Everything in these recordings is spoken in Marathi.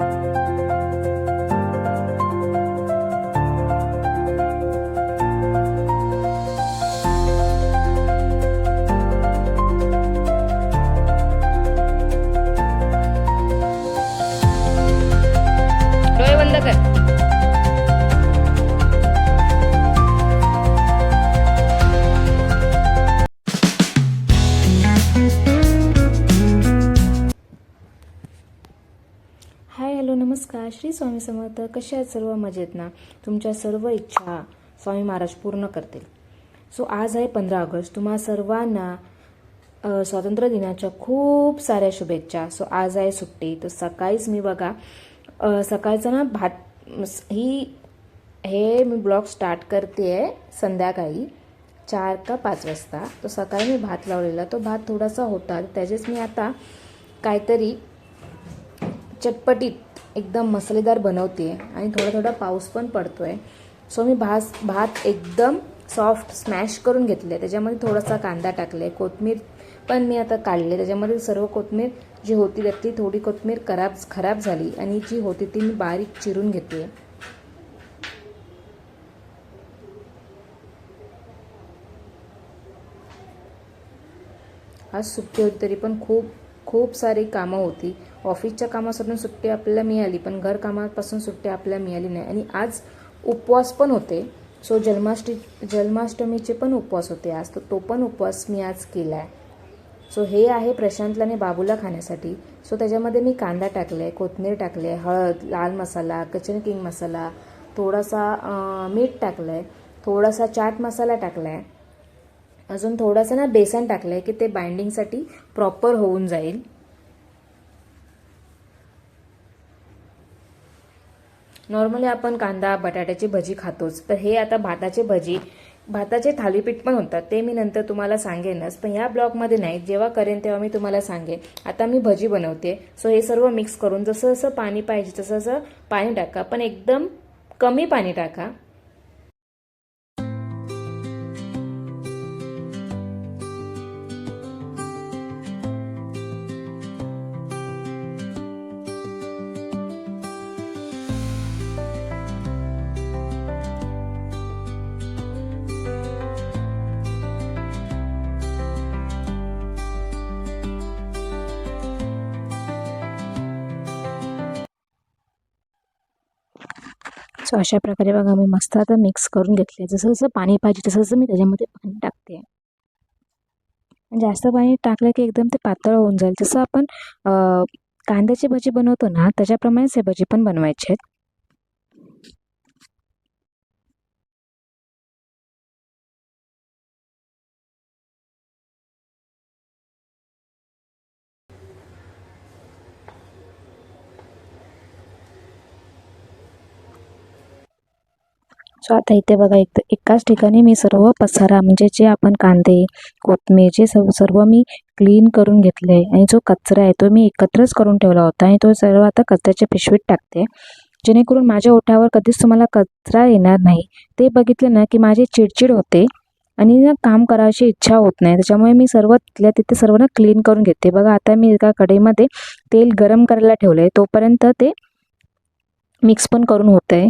you हॅलो नमस्कार. श्री स्वामी समर्थ कशा आहेत सर्व? मजेत ना? तुमच्या सर्व इच्छा स्वामी महाराज पूर्ण करतील. सो आज आहे पंधरा ऑगस्ट. तुम्हा सर्वांना स्वातंत्र्य दिनाच्या खूप साऱ्या शुभेच्छा. सो आज आहे सुट्टी. तर सकाळीच मी बघा सकाळचं ना भात ही हे मी ब्लॉग स्टार्ट करते आहे संध्याकाळी चार का पाच वाजता. तो सकाळी मी भात लावलेला. तो भात थोडासा होता. त्याचेच मी आता काहीतरी चटपटीत एकदम मसालेदार बनवते आणि थोडा थोडा पाऊस पण पडतो आहे सो मी भात भात एकदम सॉफ्ट स्मॅश करून घेतले त्याच्यामध्ये थोडासा कांदा टाकले कोथमीर पण मी आता काढले. त्याच्यामध्ये सर्व कोथमीर जी होती त्यातली थोडी कोथमीर खराब खराब झाली आणि जी होती ती मी बारीक चिरून घेते. आज सुट्टी होती तरी पण खूप खूप सारी कामं होती. ऑफिसच्या कामासून सुट्टी आपल्याला मिळाली पण घरकामापासून सुट्टी आपल्याला मिळाली नाही. आणि आज उपवास पण होते. सो जन्माष्टी जन्माष्टमीचे पण उपवास होते आज. तर तो पण उपवास मी आज केला आहे. सो हे आहे प्रशांतला आणि बाबूला खाण्यासाठी. सो त्याच्यामध्ये मी कांदा टाकले कोथमीर टाकले हळद लाल मसाला किचन किंग मसाला थोडासा मीठ टाकलं आहे थोडासा चाट मसाला टाकला आहे अजून थोडासा ना बेसन टाकलं आहे की ते बाइंडिंगसाठी प्रॉपर होऊन जाईल. नॉर्मली आपण कांदा बटाट्याची भजी खातोच. तर हे आता भाताचे भजी भाताचे थालीपीठ पण होतात ते मी नंतर तुम्हाला सांगेनच. पण या ब्लॉगमध्ये नाही. जेव्हा करेन तेव्हा मी तुम्हाला सांगेन. आता मी भजी बनवते. सो हे सर्व मिक्स करून जसं जसं पाणी पाहिजे तसं जसं पाणी टाका. पण एकदम कमी पाणी टाका. सो अशा प्रकारे बघा मी मस्त आता मिक्स करून घेतले जसं जसं पाणी पाहिजे तसं जसं मी त्याच्यामध्ये पाणी टाकते. जास्त पाणी टाकलं की एकदम ते पातळ होऊन जाईल. जसं आपण कांद्याची भजी बनवतो ना त्याच्याप्रमाणेच हे भजी पण बनवायचे आहेत. सो आता इथे बघा एक एकाच ठिकाणी मी सर्व पसारा म्हणजे जे आपण कांदे कोथमीर जे सर्व सर्व मी क्लीन करून घेतले आणि जो कचरा आहे तो मी एकत्रच करून ठेवला होता आणि तो सर्व आता कचऱ्याच्या पिशवीत टाकते जेणेकरून माझ्या ओठावर कधीच तुम्हाला कचरा येणार नाही. ते बघितलं ना की माझी चिडचिड होते आणि ना काम करायची इच्छा होत नाही. त्याच्यामुळे मी सर्व तिथल्या तिथे सर्व ना क्लीन करून घेते. बघा आता मी एका कढईमध्ये तेल गरम करायला ठेवलं आहे तोपर्यंत ते मिक्स पण करून होतं आहे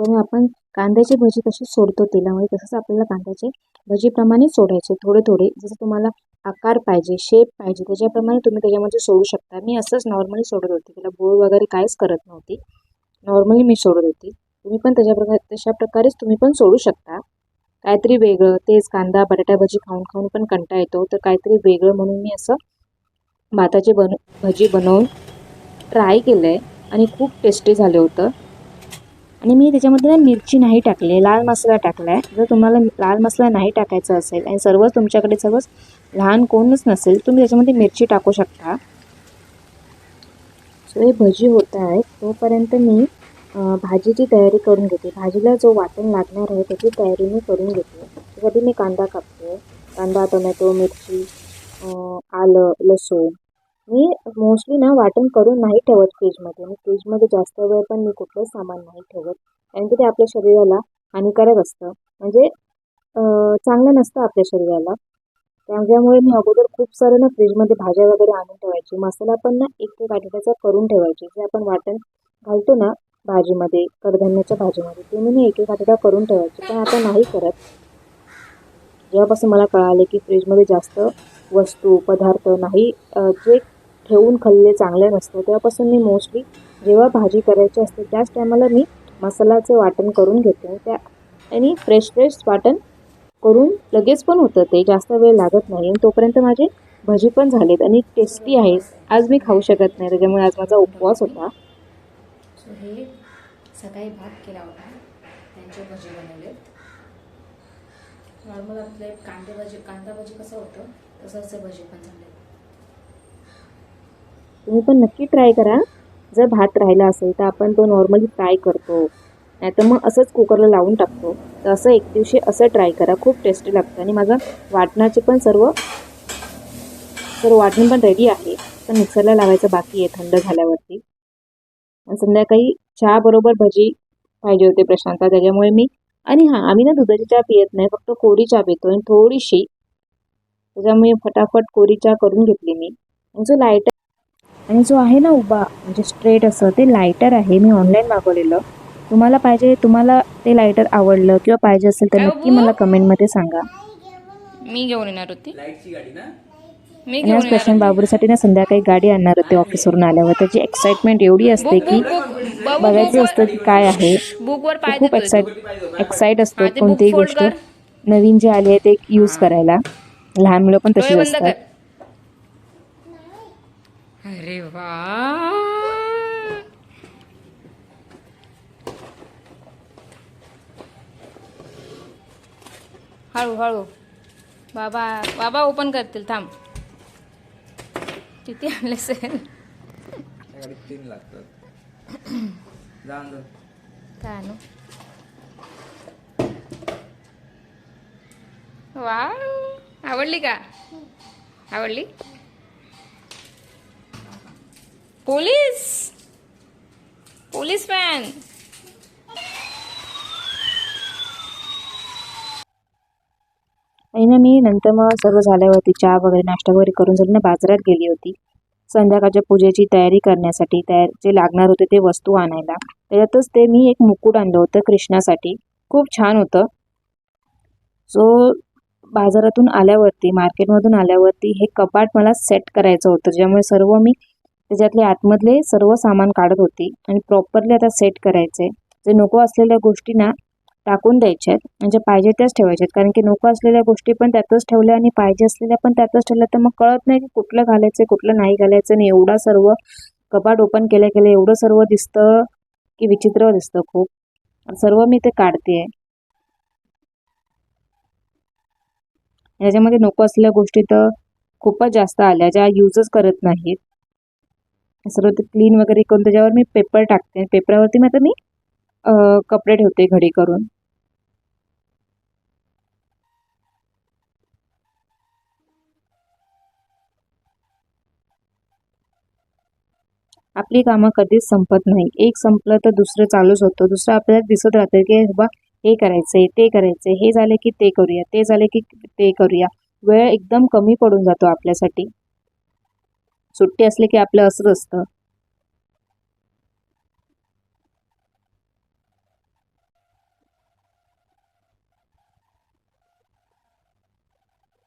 त्याचप्रमाणे आपण कांद्याची भजी कशी सोडतो तेलामध्ये तसंच आपल्याला कांद्याचे भजीप्रमाणे सोडायचे थोडे थोडे. जसं तुम्हाला आकार पाहिजे शेप पाहिजे त्याच्याप्रमाणे तुम्ही त्याच्यामध्ये सोडू शकता. मी असंच नॉर्मली सोडत होते. त्याला गोळ वगैरे काहीच करत नव्हती. नॉर्मली मी सोडत होती. तुम्ही पण त्याच्याप्रकारे तशा प्रकारेच तुम्ही पण सोडू शकता. काहीतरी वेगळं तेच कांदा बटाटा भजी खाऊन खाऊन पण कंटा येतो. तर काहीतरी वेगळं म्हणून मी असं भाताची बन भजी बनवून ट्राय केलं आहे आणि खूप टेस्टी झालं होतं. आणि मी त्याच्यामध्ये ना मिरची नाही टाकली लाल मसाला टाकला आहे जर तुम्हाला लाल मसाला नाही टाकायचा असेल आणि सर्वच तुमच्याकडे सर्वच लहान कोणच नसेल तुम्ही त्याच्यामध्ये मिरची टाकू शकता. सो हे भजी होत आहेत. तोपर्यंत मी भाजीची तयारी करून घेते. भाजीला जो वाटण लागणार आहे त्याची तयारी मी करून घेते. त्यासाठी मी कांदा कापते. कांदा टोमॅटो मिरची आलं लसूण मी मोस्टली ना वाटण करून नाही ठेवत फ्रीजमध्ये मी फ्रीजमध्ये जास्त वेळ पण मी कुठलंच सामान नाही ठेवत. कारण की ते आपल्या शरीराला हानिकारक असतं. म्हणजे चांगलं नसतं आपल्या शरीराला. त्यामुळे मी अगोदर खूप सारं ना फ्रीजमध्ये भाज्या वगैरे आणून ठेवायची. मसाला पण ना एक एक आठवड्याचा करून ठेवायची. जे आपण वाटण घालतो ना भाजीमध्ये कडधान्याच्या भाजीमध्ये ते मी ना एक एक आठवडा करून ठेवायची. पण आता नाही करत. जेव्हापासून मला कळाले की फ्रीजमध्ये जास्त वस्तू पदार्थ नाही जे ठेवून खाल्ले चांगले नसतं. तेव्हापासून मी मोस्टली जेव्हा भाजी करायची असते त्याच टायमाला मी मसाल्याचं वाटण करून घेते. त्या आणि फ्रेश फ्रेश वाटण करून लगेच पण होतं ते. जास्त वेळ लागत नाही. आणि तोपर्यंत माझे भजी पण झालेत आणि टेस्टी आहेत. आज मी खाऊ शकत नाही. त्याच्यामुळे आज माझा उपवास होता. सो हे सकाळी भात केला होता. त्यांचे भजी बनवलेत. नॉर्मल आपले कांदे भाजी कांदा भाजी कसं होतं तसंच ते भजी पण झाले तुम्ही पण नक्की ट्राय करा. जर भात राहिला असेल तर आपण तो नॉर्मली फ्राय करतो. नाहीतर मग असंच कुकरला लावून टाकतो. तर असं एक दिवशी असं ट्राय करा. खूप टेस्टी लागतं. आणि माझं वाटणाचे पण सर्व सर्व वाटण पण रेडी आहे. तर मिक्सरला लावायचं बाकी आहे थंड झाल्यावरती. आणि संध्याकाळी चहाबरोबर भजी पाहिजे होते प्रशांतला त्याच्यामुळे मी आणि हां आम्ही ना दुधाची चहा पियत नाही. फक्त कोरी चहा पितो आणि थोडीशी. त्याच्यामुळे फटाफट कोरी चहा करून घेतली मी. आणि जो लायटर आणि जो आहे ना उभा म्हणजे स्ट्रेट असं ते लायटर आहे. मी ऑनलाईन मागवलेलं. तुम्हाला पाहिजे तुम्हाला ते लायटर आवडलं किंवा पाहिजे असेल तर काय नक्की? मला कमेंटमध्ये सांगा. मी घेऊन येणार होती. लाईटची गाडी ना? मी आणि आज प्रशांत बाबूसाठी ना संध्याकाळी गाडी आणणार होते ऑफिसवरून आल्यावर. त्याची एक्साइटमेंट एवढी असते की बघायचं असतं की काय आहे. बुकवर तो पाय खूप एक्साइट एक्साइट असतो हा, कोणतीही गोष्ट. नवीन जे आली आहे ते यूज करायला. लहान मुलं पण तशीच बंद असतात. अरे वा. हळू हळू. बाबा बाबा ओपन करतील थांब. किती आणले सेल तीन लागतात. काय आणू? वा आवडली का? आवडली? पोलीस? पोलीस मॅन ना मी नंतर मग सर्व झाल्यावरती चहा वगैरे नाश्ता वगैरे करून झालं ना बाजारात गेली होती. संध्याकाळच्या पूजेची तयारी करण्यासाठी तयार जे लागणार होते ते वस्तू आणायला. त्याच्यातच ते मी एक मुकुट आणलं होतं कृष्णासाठी. खूप छान होतं. सो बाजारातून आल्यावरती मार्केटमधून आल्यावरती हे कपाट मला सेट करायचं होतं. ज्यामुळे सर्व मी त्याच्यातले आतमधले सर्व सामान काढत होती आणि प्रॉपरली आता सेट करायचे. जे नको असलेल्या गोष्टी ना टाकून द्यायच्या आहेत म्हणजे पाहिजे त्याच ठेवायच्या आहेत. कारण की नको असलेल्या गोष्टी पण त्यातच ठेवल्या आणि पाहिजे असलेल्या पण त्यातच ठेवल्या. तर मग कळत नाही की कुठलं घालायचं कुठलं नाही घालायचं आणि एवढा सर्व कपाट ओपन केल्या केल्या एवढं सर्व दिसतं की विचित्र दिसतं खूप. सर्व मी ते काढते याच्यामध्ये नको असलेल्या गोष्टी तर खूपच जास्त आल्या ज्या यूजच करत नाहीत. सर्व ते क्लीन वगैरे करून त्याच्यावर मी पेपर टाकते. पेपरावरती मग आता मी कपडे ठेवते घडी करून. आपली कामं कधीच संपत नाही. एक संपलं तर दुसरं चालूच होतं. दुसरं आपल्याला दिसत राहतं की बाबा हे करायचंय ते करायचंय हे झाले की ते करूया ते झाले की ते करूया. वेळ एकदम कमी पडून जातो आपल्यासाठी. सुट्टी असली की आपलं असंच असतं.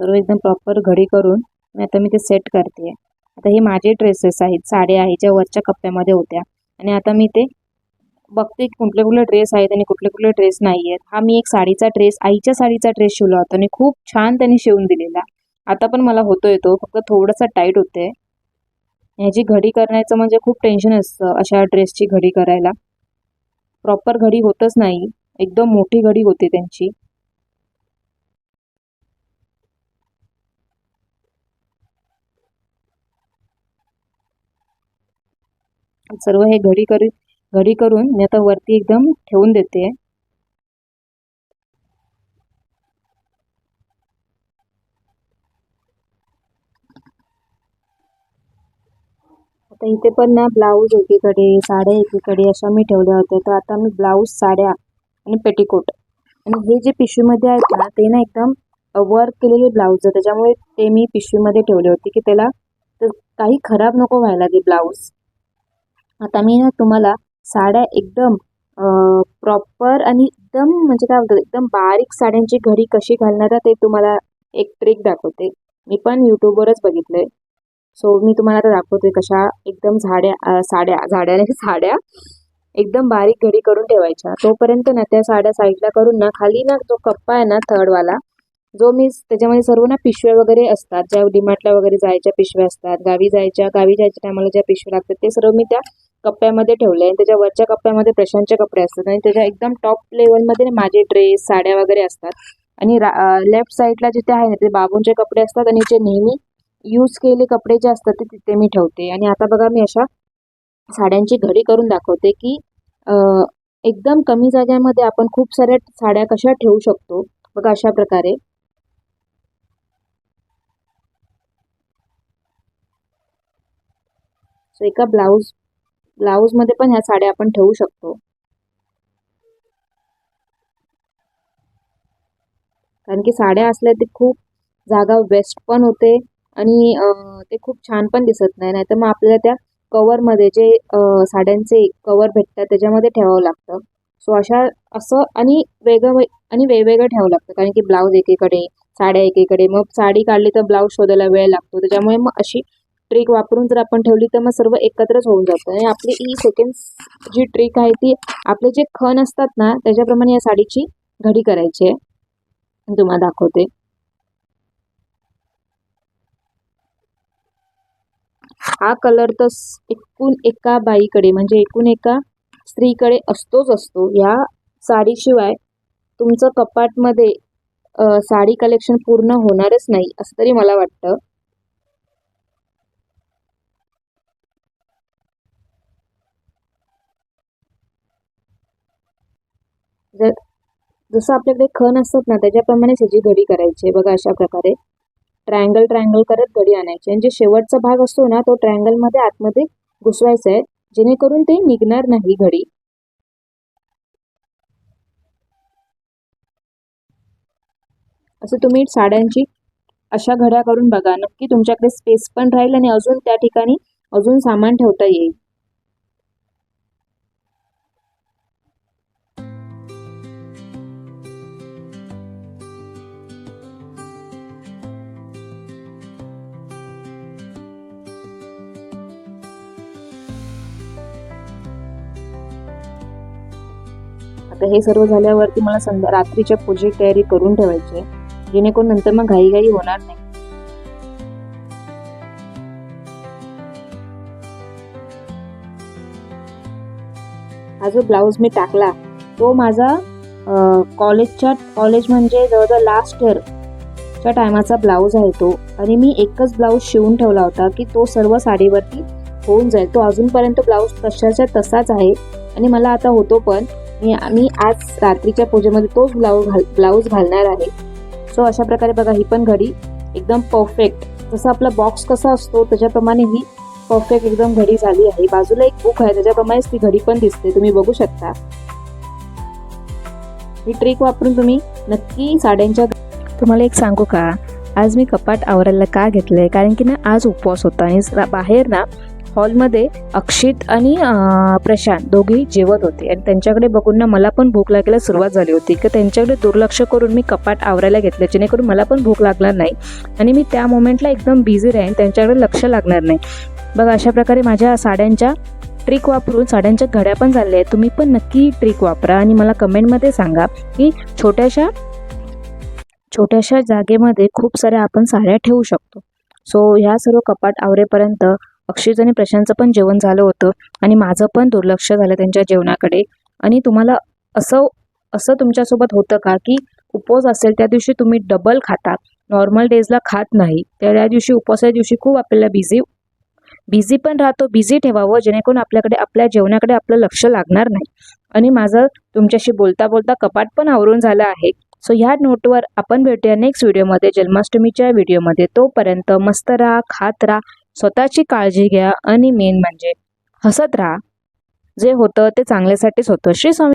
सर्व एकदम प्रॉपर घडी करून मी आता मी ते सेट करते आता हे माझे ड्रेसेस आहेत साड्या आहेत ज्या वरच्या कप्प्यामध्ये होत्या. आणि आता मी ते बघते की कुठले कुठले ड्रेस आहेत आणि कुठले कुठले ड्रेस नाही आहेत हा मी एक साडीचा ड्रेस आईच्या साडीचा ड्रेस शिवला होता आणि खूप छान त्यांनी शिवून दिलेला. आता पण मला होतोय तो फक्त थोडासा टाईट होते ह्याची घडी करण्याचं म्हणजे खूप टेन्शन असतं अशा ड्रेसची घडी करायला. प्रॉपर घडी होतच नाही. एकदम मोठी घडी होते त्यांची. सर्व हे घडी करी घडी करून मी आता वरती एकदम ठेवून देते. तर इथे पण ना ब्लाऊज एकीकडे साड्या एकीकडे अशा मी ठेवल्या होत्या. तर आता मी ब्लाऊज साड्या आणि पेटीकोट आणि हे जे पिशवीमध्ये आहेत ना ते ना एकदम वर्क केलेले ब्लाऊज आहे त्याच्यामुळे ते मी पिशवीमध्ये ठेवले होते की त्याला तर काही खराब नको व्हायला ते ब्लाऊज आता मी ना तुम्हाला साड्या एकदम प्रॉपर आणि एकदम म्हणजे काय बोलतात एकदम बारीक साड्यांची घरी कशी घालणार ते तुम्हाला एक ट्रिक दाखवते. मी पण यूट्यूबवरच बघितलं आहे सो मी तुम्हाला आता दाखवते कशा एकदम झाड्या साड्या झाड्या साड्या एकदम बारीक घडी करून ठेवायच्या. तोपर्यंत ना त्या साड्या साईडला करून ना खाली ना जो कप्पा आहे ना थर्डवाला जो मी त्याच्यामध्ये सर्व ना पिशव्या वगैरे असतात ज्या डिमार्टला वगैरे जायच्या पिशव्या असतात गावी जायच्या गावी जायच्या टायमाला ज्या पिशव्या लागतात ते सर्व मी त्या कप्प्यामध्ये ठेवले आणि त्याच्या वरच्या कप्प्यामध्ये प्रशांतचे कपडे असतात आणि त्याच्या एकदम टॉप लेवलमध्ये माझे ड्रेस साड्या वगैरे असतात. आणि लेफ्ट साईडला जिथे आहे ना ते बाबूंचे कपडे असतात आणि जे नेहमी यूज केले कपडे जे असतात ते तिथे मी ठेवते. आणि आता बघा मी अशा साड्यांची घडी करून दाखवते की एकदम कमी जाग्यामध्ये आपण खूप साऱ्या साड्या कशा ठेवू शकतो. बघा अशा प्रकारे. सो एका ब्लाऊज ब्लाऊजमध्ये पण ह्या साड्या आपण ठेवू शकतो. कारण की साड्या असल्या ते खूप जागा वेस्ट पण होते. आणि ते खूप छान पण दिसत नाही नाहीतर मग आपल्याला त्या कवरमध्ये जे साड्यांचे कवर भेटतात त्याच्यामध्ये ठेवावं लागतं. सो अशा असं आणि वेगळं वे- आणि वेगवेगळं ठेवावं लागतं कारण की ब्लाऊज एकीकडे साड्या एकीकडे मग साडी काढली तर ब्लाऊज शोधायला वेळ लागतो. त्याच्यामुळे मग अशी ट्रिक वापरून जर आपण ठेवली तर मग सर्व एकत्रच होऊन जातं. आणि आपली ही सेकंड जी ट्रिक आहे ती आपले जे खण असतात ना त्याच्याप्रमाणे या साडीची घडी करायची आहे. मी तुम्हाला दाखवते. हा कलर तर एकूण एका बाईकडे म्हणजे एकूण एका स्त्रीकडे असतोच असतो. या साडीशिवाय तुमचं कपाटमध्ये साडी कलेक्शन पूर्ण होणारच नाही असं तरी मला वाटतं. जर जसं आपल्याकडे खण असतात ना त्याच्याप्रमाणेच ह्याची घडी करायची आहे. बघा अशा प्रकारे. ट्रायंगल ट्रायंगल करत घडी आणायची. आणि जे शेवटचा भाग असतो ना तो ट्रायंगलमध्ये आतमध्ये घुसवायचा आहे. जेणेकरून ते निघणार नाही घडी. असं तुम्ही साड्यांची अशा घड्या करून बघा. नक्की तुमच्याकडे स्पेस पण राहील आणि अजून त्या ठिकाणी अजून सामान ठेवता येईल. आता हे सर्व झाल्यावरती मला संध्या रात्रीच्या पूजेची तयारी करून ठेवायची जेणेकरून नंतर मग घाईघाई होणार नाही. हा जो ब्लाऊज मी टाकला तो माझा कॉलेजच्या कॉलेज म्हणजे जवळजवळ लास्ट इयरच्या टायमाचा ब्लाऊज आहे तो. आणि मी एकच ब्लाऊज शिवून ठेवला होता की तो सर्व साडीवरती होऊन जाईल. तो अजूनपर्यंत ब्लाऊज तशाच्या तसाच आहे. आणि मला आता होतो पण मी मी आज रात्रीच्या पूजेमध्ये तोच ब्लाऊज घाल ब्लाऊज घालणार आहे. सो अशा प्रकारे बघा ही पण घडी एकदम परफेक्ट जसं आपला बॉक्स कसा असतो त्याच्याप्रमाणे ही परफेक्ट एकदम घडी झाली आहे. बाजूला एक बुक आहे त्याच्याप्रमाणेच ती घडी पण दिसते. तुम्ही बघू शकता. ही ट्रिक वापरून तुम्ही नक्की साड्यांच्या तुम्हाला एक सांगू का? आज मी कपाट आवरायला का घेतलंय? कारण की ना आज उपवास होता आणि बाहेर ना हॉलमध्ये अक्षित आणि प्रशांत दोघेही जेवत होते. आणि त्यांच्याकडे बघून ना मला पण भूक लागायला सुरुवात झाली होती. की त्यांच्याकडे दुर्लक्ष करून मी कपाट आवरायला घेतलं. जेणेकरून मला पण भूक लागणार नाही. आणि मी त्या मोमेंटला एकदम बिझी राहीन. त्यांच्याकडे लक्ष लागणार नाही. बघा अशा प्रकारे माझ्या साड्यांच्या ट्रिक वापरून साड्यांच्या घड्या पण झाल्या आहेत. तुम्ही पण नक्की ट्रिक वापरा आणि मला कमेंटमध्ये सांगा की छोट्याशा छोट्याशा जागेमध्ये खूप साऱ्या आपण साड्या ठेवू शकतो. सो ह्या सर्व कपाट आवरेपर्यंत अक्षित आणि प्रशांतचं पण जेवण झालं होतं. आणि माझं पण दुर्लक्ष झालं त्यांच्या जेवणाकडे. आणि तुम्हाला असं असं तुमच्यासोबत होतं का की उपवास असेल त्या दिवशी तुम्ही डबल खाता. नॉर्मल डेजला खात नाही. त्या त्या दिवशी उपवासाच्या दिवशी खूप आपल्याला बिझी बिझी पण राहतो बिझी ठेवावं जेणेकरून आपल्याकडे आपल्या जेवणाकडे आपलं लक्ष लागणार नाही. आणि माझं तुमच्याशी बोलता बोलता कपाट पण आवरून झालं आहे. सो ह्या नोटवर आपण भेटूया नेक्स्ट व्हिडिओमध्ये जन्माष्टमीच्या व्हिडिओमध्ये तोपर्यंत मस्त राहा खात राहा. स्वतःची काळजी घ्या आणि मेन म्हणजे हसत राहा. जे होतं ते चांगल्यासाठीच होतं. श्री स्वामी